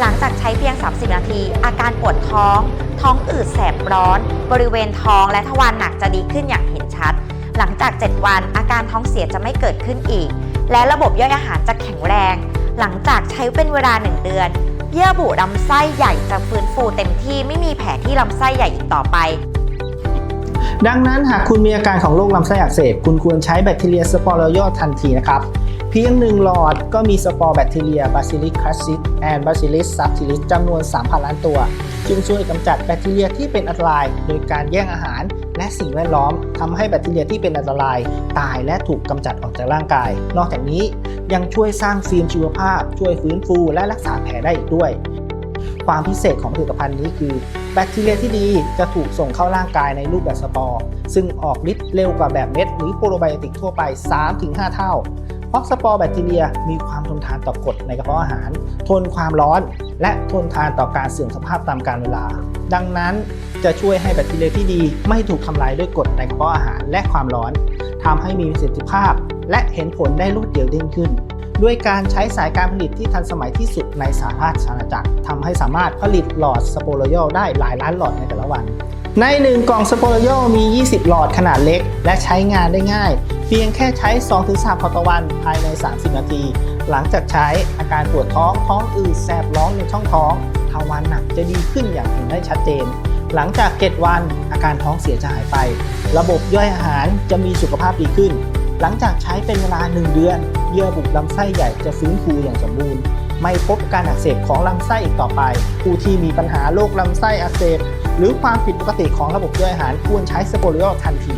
หลังจากใช้เพียง 30 นาที อาการปวดท้อง ท้องอืดแสบร้อน บริเวณท้องและทวารหนักจะดีขึ้นอย่างเห็นชัด หลังจาก 7 วันอาการท้องเสียจะไม่เกิดขึ้นอีก และระบบย่อยอาหารจะแข็งแรง หลังจากใช้เป็นเวลา 1 เดือน เยื่อบุลำไส้ใหญ่จะฟื้นฟูเต็มที่ไม่มีแผลที่ลำไส้ใหญ่อีกต่อไป ดังนั้นหากคุณมีอาการของโรคลำไส้อักเสบ คุณควรใช้แบคทีเรียสปอรโยทันทีนะครับ เพียงหนึ่งหลอดก็มีสปอร์แบคทีเรียบาซิลิสคลาสซิสแอนบาซิลิสซับทิลิสจำนวน 3,000 ล้านตัว จึงช่วยกำจัดแบคทีเรียที่เป็นอันตราย โดยการแย่งอาหารและสิ่งแวดล้อมทำให้แบคทีเรียที่เป็นอันตราย ตายและถูกกำจัดออกจากร่างกาย นอกจากนี้ยังช่วยสร้างฟิล์มชีวภาพ ช่วยฟื้นฟูและรักษาแผลได้อีกด้วย ความพิเศษของผลิตภัณฑ์นี้คือ แบคทีเรียที่ดีจะถูกส่งเข้าร่างกายในรูปแบบสปอร์ ซึ่งออกฤทธิ์เร็วกว่าแบบเม็ด หรือโปรไบโอติกทั่วไป 3-5 เท่า เพราะสปอร์แบคทีเรียมีความทนทานต่อกรดในกระเพาะอาหาร ทนความร้อน และทนทานต่อการเสื่อมสภาพตามกาลเวลา ดังนั้นจะช่วยให้แบคทีเรียที่ดีไม่ถูกทำลายด้วยกรดในกระเพาะอาหารและความร้อนทำให้มีประสิทธิภาพ และเห็นผลได้รวดเร็วยิ่งขึ้น ด้วยการใช้สายการผลิตที่ทันสมัยที่สุดในสหราชอาณาจักรทำให้สามารถผลิตหลอดสโปโรโยได้หลายล้านหลอดในแต่ละวัน ใน 1 กล่องสโปโรโยมี 20 หลอดขนาดเล็ก และใช้งานได้ง่าย เพียงแค่ใช้ 2-3พอต่อวันภายใน 30 นาที หลังจากใช้อาการปวดท้องท้องอืดแสบร้อนในช่องท้องทวารหนักจะดีขึ้นอย่างเห็นได้ชัดเจน หลังจาก 7 วันอาการท้องเสียจะหายไป ระบบย่อยอาหารจะมีสุขภาพดีขึ้น หลังจากใช้เป็นเวลา 1 เดือน เยื่อบุลำไส้ใหญ่จะฟื้นฟูอย่างสมบูรณ์ ไม่พบการอักเสบของลำไส้อีกต่อไป ผู้ที่มีปัญหาโรคลำไส้อักเสบ หรือความผิดปกติของระบบย่อยอาหารควรใช้สโปรโลิโอทันที